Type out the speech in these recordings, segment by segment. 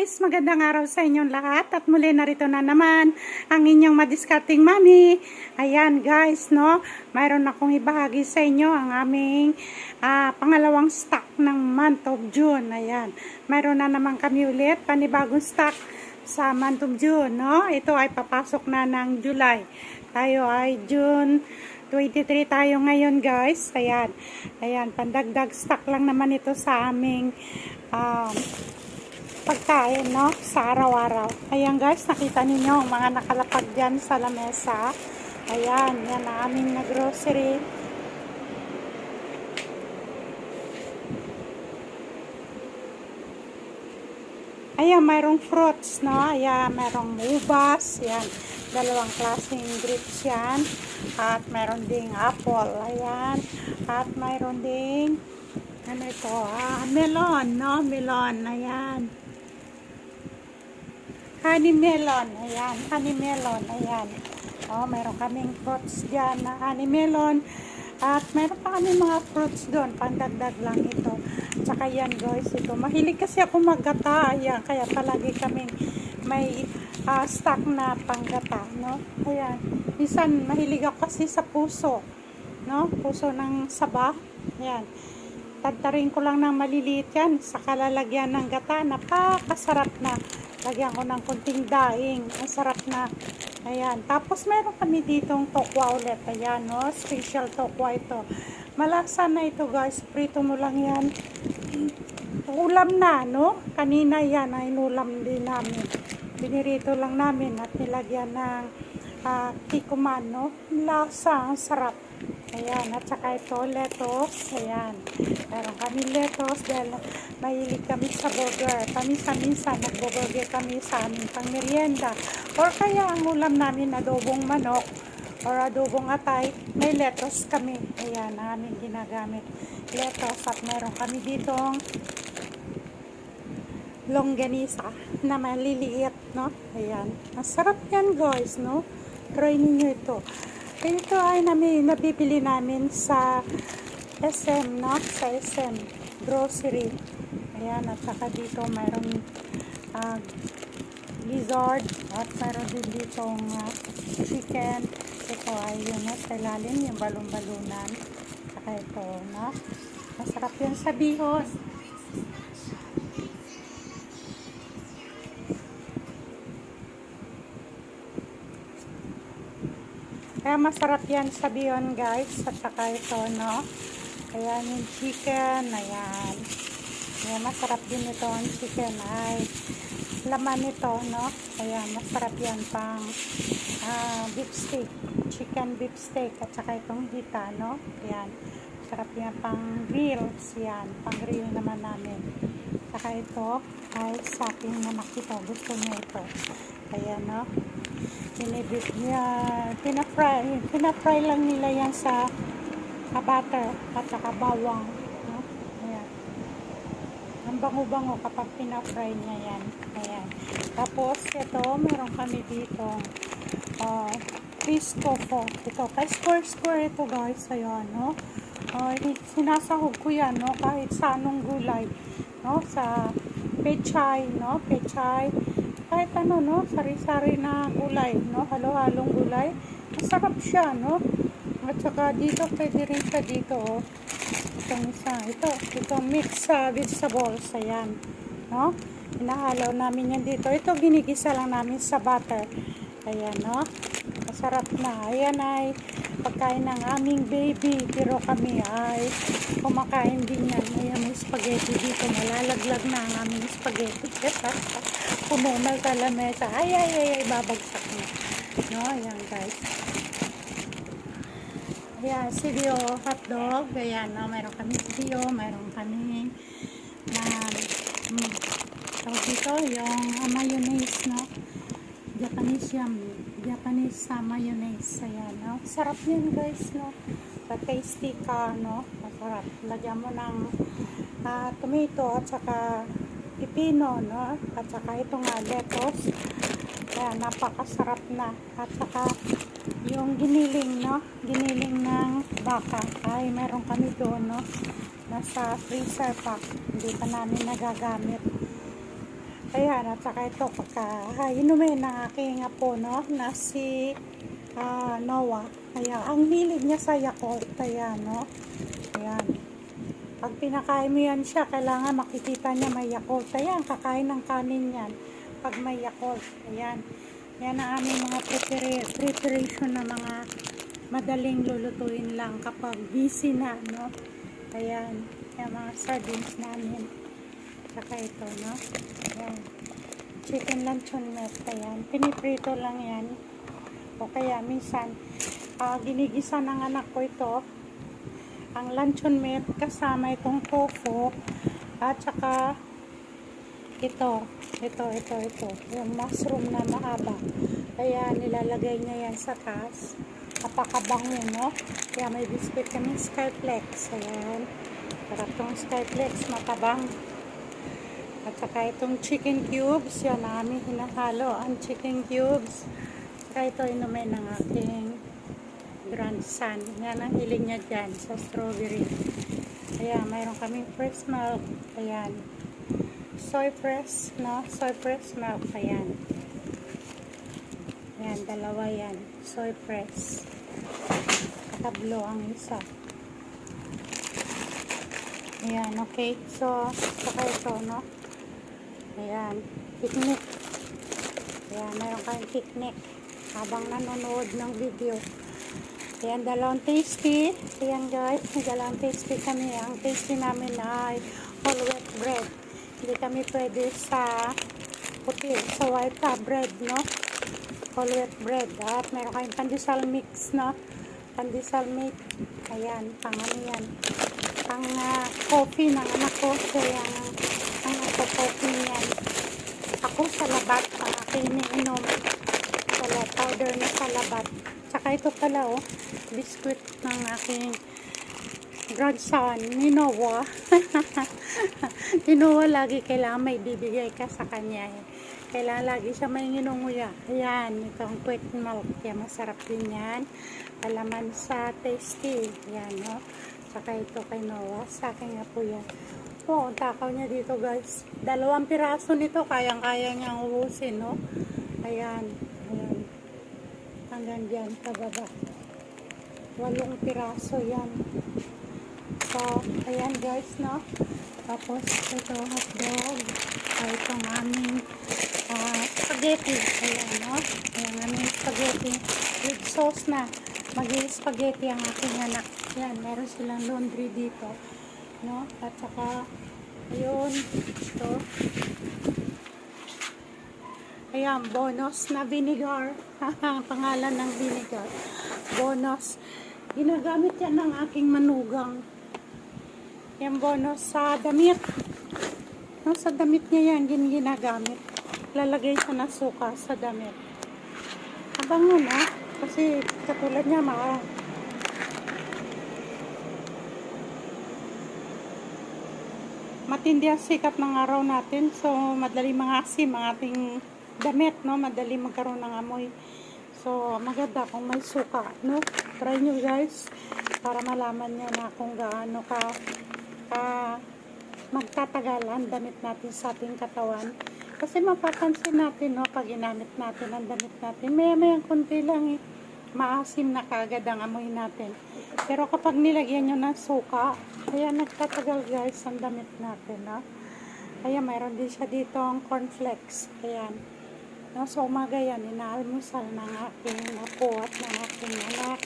guys! Magandang araw sa inyong lahat at muli narito na naman ang inyong madiskarting mami. Ayan guys, no? Mayroon akong ibahagi sa inyo ang aming ah, pangalawang stock ng month of June. Ayan, mayroon na naman kami ulit panibagong stock sa month of June, no? Ito ay papasok na ng July. Tayo ay June 23 tayo ngayon guys. Ayan, ayan, pandagdag stock lang naman ito sa aming um, pagkain, no? Sa araw-araw. Ayan guys, nakita ninyo ang mga nakalapag dyan sa lamesa. Ayan, yan ang aming na grocery. Ayan, mayroong fruits, no? Ayan, mayroong ubas. Ayan, dalawang klaseng grapes yan. At mayroon ding apple. Ayan. At mayroon ding, ano ito? Ah, melon, no? Melon. Ayan. Honey melon. Ayan, honey melon. Ayan. Oh, mayroon kaming fruits dyan na honey melon. At meron pa kami mga fruits doon. Pandagdag lang ito. Tsaka yan guys, ito. Mahilig kasi ako maggata. Ayan, kaya palagi kaming may ah, stock na panggata. No? Ayan. Minsan, mahilig ako kasi sa puso. No? Puso ng saba. Ayan. Tadtarin ko lang ng maliliit yan. Sa kalalagyan ng gata. Napakasarap na. Lagyan ko ng kunting daing. Ang sarap na. Ayan. Tapos meron kami ditong tokwa ulit. Ayan, no? Special tokwa ito. Malasa na ito, guys. Prito mo lang yan. Ulam na, no? Kanina yan ay inulam din namin. Binirito lang namin at nilagyan ng uh, kikuman, no? Lasa, ang sarap. Ayan, at saka ito, lettuce. Ayan. Meron kami lettuce dahil mahilig kami sa burger. Paminsan-minsan, nagbo-burger kami sa aming pangmerienda. Or kaya ang ulam namin, adobong manok or adobong atay, may lettuce kami. Ayan, ang aming ginagamit. Lettuce at meron kami ditong longganisa na maliliit, no? Ayan. Ang sarap yan, guys, no? Try ninyo ito. Ito ay namin, nabibili namin sa SM, no? Sa SM grocery. Ayan, at saka dito mayroong uh, lizard at mayroon din ditong uh, chicken. Ito ay yun, no? Sa ilalim, yung balon-balunan. Saka ito, no? Masarap yan sa bihon. Kaya masarap yan sa bihon guys. At saka ito, no? Ayan yung chicken. Ayan. Ayan, masarap din ito ang chicken. Ay, laman ito, no? Ayan, masarap yan pang ah, beef steak. Chicken beef steak. At saka itong hita, no? Ayan. Masarap yan pang grills. Yan. Pang grill naman namin. Saka ito ay sa aking anak ito. Gusto niya ito. Ayan, no? Binibit niya. Pinafry. Pinafry lang nila yan sa butter at saka bawang. Ayan. Ang bango-bango kapag pinafry niya yan. Ayan. Tapos, ito, meron kami dito uh, fish tofu. Ito, kay square-square ito guys. Ayan, no? Uh, sinasahog ko yan, no? Kahit sa anong gulay. No? Sa pechay, no? Pechay. Kahit ano, no? Sari-sari na gulay, no? Halo-halong gulay. Masarap siya, no? At saka dito, pwede rin siya dito, oh. Itong isa, ito. Ito, mix sa vegetables. Ayan. No? Hinahalo namin yan dito. Ito, ginigisa lang namin sa butter. Ayan, no? Masarap na. Ayan ay pagkain ng aming baby. Pero kami ay kumakain din yan. Ayan, may spaghetti dito. Malalaglag na ang aming spaghetti. Puno na sa lamesa. Ay, ay, ay, ay, babagsak na. No, ayan guys. Ayan, CBO hotdog. Ayan, no, mayroon kami CBO. Mayroon kami na um, tawag dito, yung uh, mayonnaise, no? Japanese yum. Japanese sa mayonnaise. Ayan, no? Sarap yan, guys, no? Sa tasty ka, no? Masarap. Lagyan mo ng uh, tomato at saka pipino, no? At saka ito nga, lettuce. Ayan, napakasarap na. At saka yung giniling, no? Giniling ng baka. Ay, meron kami doon, no? Nasa freezer pack. Hindi pa namin nagagamit. Ayan, at saka ito, pagka ah, inumin ng aking apo, no, na si ah, Noah. Ayan, ang hilig niya sa Yakult, ayan, no. Ayan. Pag pinakain mo yan siya, kailangan makikita niya may Yakult. Ayan, kakain ng kanin yan. Pag may Yakult, ayan. Yan ang aming mga prepara- preparation na mga madaling lulutuin lang kapag busy na, no. Ayan, yung mga sardines namin. Saka ito, no? Ayan. Chicken luncheon meat. Ayan. Piniprito lang yan. O kaya minsan, ah, ginigisa ng anak ko ito. Ang luncheon meat kasama itong tofu at saka ito, ito, ito, ito. Yung mushroom na mahaba. Kaya nilalagay niya yan sa taas. Napakabango, no? Kaya may biscuit kami Skyflex. Ayan. Sarap tong Skyflex. Matabang. At saka itong chicken cubes, yan ang aming hinahalo. Ang chicken cubes. Saka ito inumin ng aking grandson. Yan ang hiling niya dyan sa strawberry. Ayan, mayroon kaming fresh milk. Ayan. Soy press, no? Soy press milk. Ayan. Ayan, dalawa yan. Soy press. Katablo ang isa. Ayan, okay. So, saka ito, no? Ayan, picnic. Ayan, meron kayong picnic habang nanonood ng video. Ayan, dalawang tasty. Ayan guys, dalawang tasty kami. Ang tasty namin ay whole wheat bread. Hindi kami pwede sa puti, sa white ah, bread, no? Whole wheat bread. At meron kayong pandesal mix, no? Pandesal mix. Ayan, pang ano yan. Pang ah, coffee ng anak ko. Kaya ang, coffee niyan. Ako sa labat, ang aking iniinom. Wala, powder na sa labat. Tsaka ito pala, oh, biscuit ng aking grandson, ni Noah. ni Noah lagi kailangan may bibigay ka sa kanya. Eh. Kailangan lagi siya may nginunguya. Ayan, itong quick milk. Yan, masarap din yan. Alaman sa tasty. Yan, no? Saka ito kay Noah. Sa akin nga po yan. Oo, ang takaw niya dito guys. Dalawang piraso nito, kayang-kaya niyang ubusin, no? Ayan, ayan. Hanggang dyan, pababa. Walong piraso yan. So, ayan guys, no? Tapos, ito hotdog. Ay, itong aming ah, spaghetti. Ayan, no? Ayan, aming spaghetti with sauce na. mag spaghetti ang aking anak. Ayan, meron silang laundry dito. No? At saka, ayun, ito. Ayan, bonus na vinegar. Ang pangalan ng vinegar. Bonus. Ginagamit yan ng aking manugang. Yan bonus sa damit. No, sa damit niya yan, gin ginagamit. Lalagay siya ng suka sa damit. Abango na. Kasi katulad niya, mga matindi ang sikat ng araw natin. So, madali mangasim ang ating damit, no? Madali magkaroon ng amoy. So, maganda kung may suka, no? Try nyo guys para malaman nyo na kung gaano ka ka magtatagal ang damit natin sa ating katawan. Kasi mapapansin natin, no, pag ginamit natin ang damit natin, maya-maya konti lang eh. Maasim na kagad ang amoy natin. Pero kapag nilagyan nyo ng suka, ayan, nagtatagal guys ang damit natin, no? Ayan, mayroon din siya dito ang cornflakes. Ayan. No, sa umaga yan, inaalmusal ng aking apo at ng aking anak.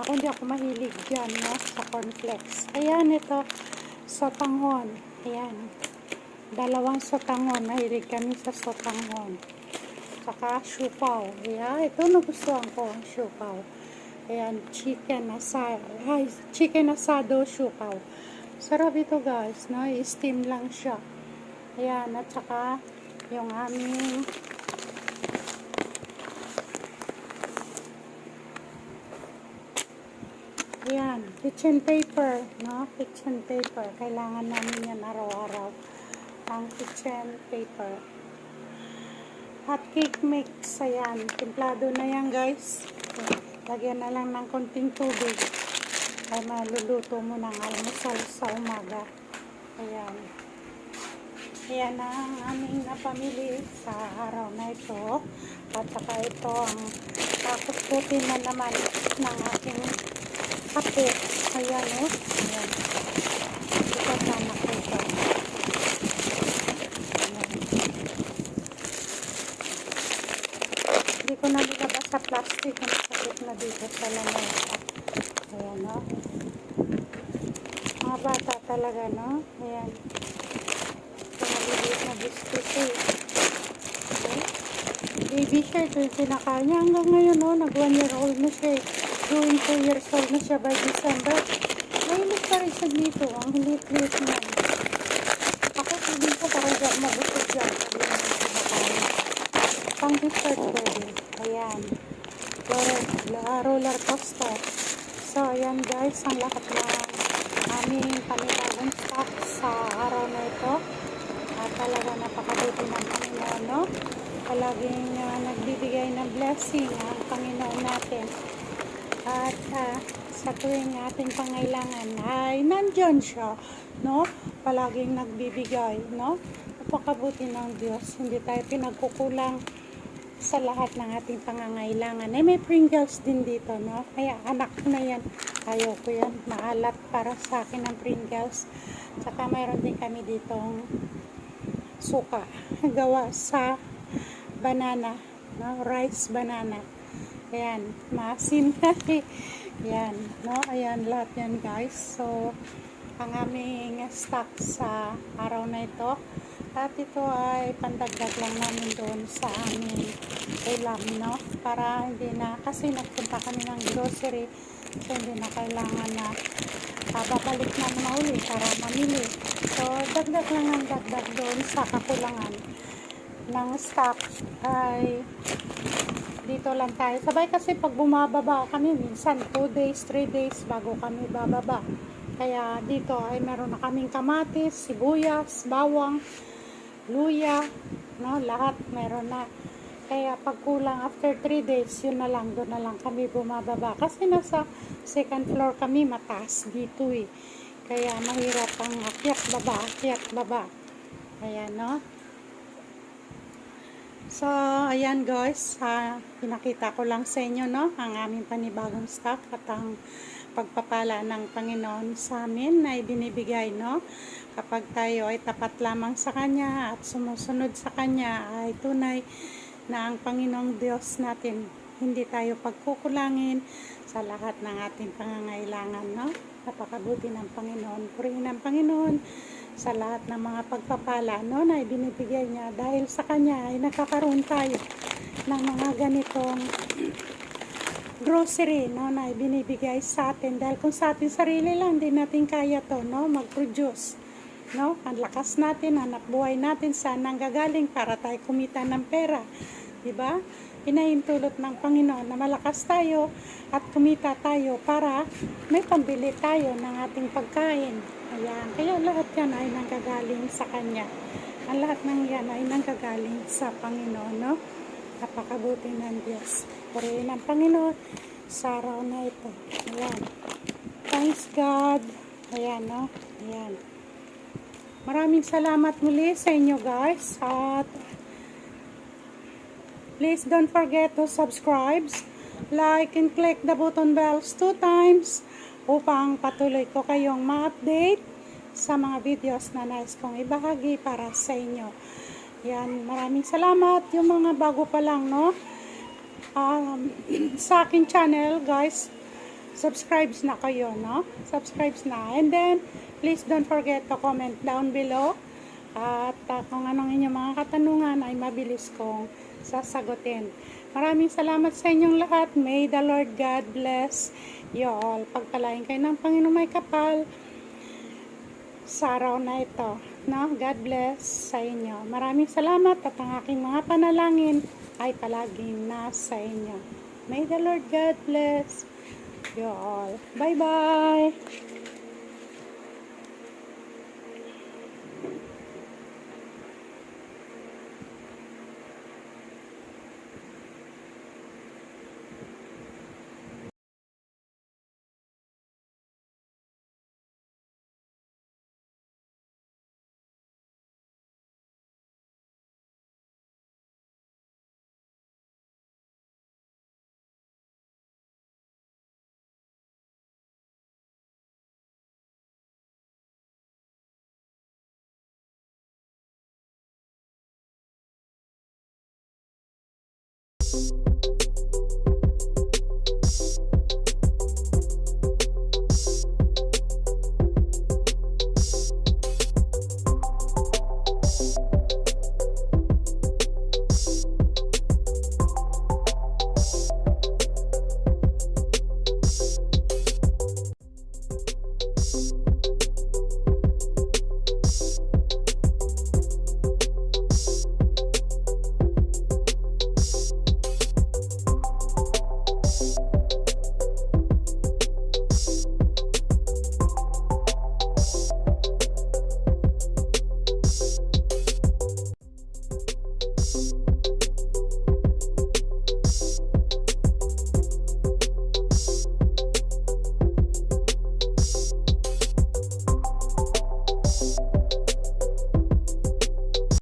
Ako hindi ako mahilig dyan, no, sa cornflakes. Ayan, ito, sotanghon. Ayan. Dalawang sotanghon. Mahilig kami sa sotanghon. Saka siupaw. Ayan, ito nagustuhan ko ang siupaw. Ayan, chicken asado. Ay, chicken asado siupaw. Sarap ito guys, no? I-steam lang siya. Ayan, at saka yung aming Ayan, kitchen paper, no? Kitchen paper. Kailangan namin yan araw-araw. Ang kitchen paper. Hot cake mix. Ayan, templado na yan guys. Lagyan na lang ng konting tubig. Ay maluluto mo ng almusal sa umaga. Ayan. Yan ang aming napamili sa araw na ito. At saka ito ang kakustutin na naman ng aking kape. Ayan o. Ayan. Ito sana ko ito. Ayan. Hindi ko na nilabas sa plastic. Ang sakit na. Ayan o. Mga bata talaga, no? Ayan. Maliliit na biscuit eh. Okay. Baby ito yung pinakain niya. Hanggang ngayon, no? Nag one year old na siya eh. Going two years old na siya by December. Mahilig pa rin siya dito. Ang hilit-lit niya. Ako, hindi ko parang dyan mabusog dyan. Sabi niya yung pinakain. Pang dessert pwede. Ayan. La- roller coaster. So, ayan guys, ang lahat ng aming panibagong stock sa araw na ito. At talaga napakabuti ng Panginoon, no? Palaging ah, nagbibigay ng blessing ang Panginoon natin. At ah, sa tuwing ating pangailangan ay nandyan siya, no? Palaging nagbibigay, no? Napakabuti ng Diyos. Hindi tayo pinagkukulang sa lahat ng ating pangangailangan. Eh, may Pringles din dito, no? Kaya anak ko na yan. Ayaw ko yan. Maalat para sa akin ang Pringles. Saka mayroon din kami ditong suka. Gawa sa banana. No? Rice banana. Ayan. Maasin na eh. Yan. No? Ayan lahat yan guys. So, ang aming stock sa araw na ito. At ito ay pandagdag lang namin doon sa aming ulam, no? Para hindi na, kasi nagpunta kami ng grocery, so hindi na kailangan na uh, babalik namin na uli para mamili. So, dagdag lang ang dagdag doon sa kakulangan ng stock ay dito lang tayo. Sabay kasi pag bumababa kami, minsan 2 days, 3 days bago kami bababa. Kaya dito ay meron na kaming kamatis, sibuyas, bawang, luya, no, lahat meron na. Kaya pag kulang after 3 days, yun na lang, doon na lang kami bumababa. Kasi nasa second floor kami, mataas dito eh. Kaya mahirap ang akyat baba, akyat baba. Ayan, no? So, ayan guys, ha, pinakita ko lang sa inyo, no, ang aming panibagong stock at ang pagpapala ng Panginoon sa amin na ibinibigay, no? Kapag tayo ay tapat lamang sa Kanya at sumusunod sa Kanya ay tunay na ang Panginoong Diyos natin hindi tayo pagkukulangin sa lahat ng ating pangangailangan, no? Napakabuti ng Panginoon. Purihin ng Panginoon sa lahat ng mga pagpapala, no? Na ibinibigay niya dahil sa Kanya ay nakakaroon tayo ng mga ganitong grocery no na binibigay sa atin. Dahil kung sa atin sarili lang hindi natin kaya to no mag-produce no? Ang lakas natin hanap buhay natin saan nanggagaling para tayo kumita ng pera di ba? Pinahintulot ng Panginoon na malakas tayo at kumita tayo para may pambili tayo ng ating pagkain. Ayan. Kaya lahat yan ay nanggagaling sa Kanya. Ang lahat ng yan ay nanggagaling sa Panginoon no? Napakabuti ng Diyos. Purihin ng Panginoon sa araw na ito. Ayan. Thanks God. Ayan, no? Ayan. Maraming salamat muli sa inyo guys. At please don't forget to subscribe, like, and click the button bells two times upang patuloy ko kayong ma-update sa mga videos na nais kong ibahagi para sa inyo. Yan, maraming salamat. Yung mga bago pa lang, no? Um, sa akin channel, guys, subscribe na kayo, no? Subscribe na. And then, please don't forget to comment down below. At uh, kung anong inyong mga katanungan ay mabilis kong sasagutin. Maraming salamat sa inyong lahat. May the Lord God bless you all. Pagpalain kayo ng Panginoon may kapal sa araw na ito. No? God bless sa inyo. Maraming salamat at ang aking mga panalangin ay palaging nasa inyo. May the Lord God bless you all. Bye-bye!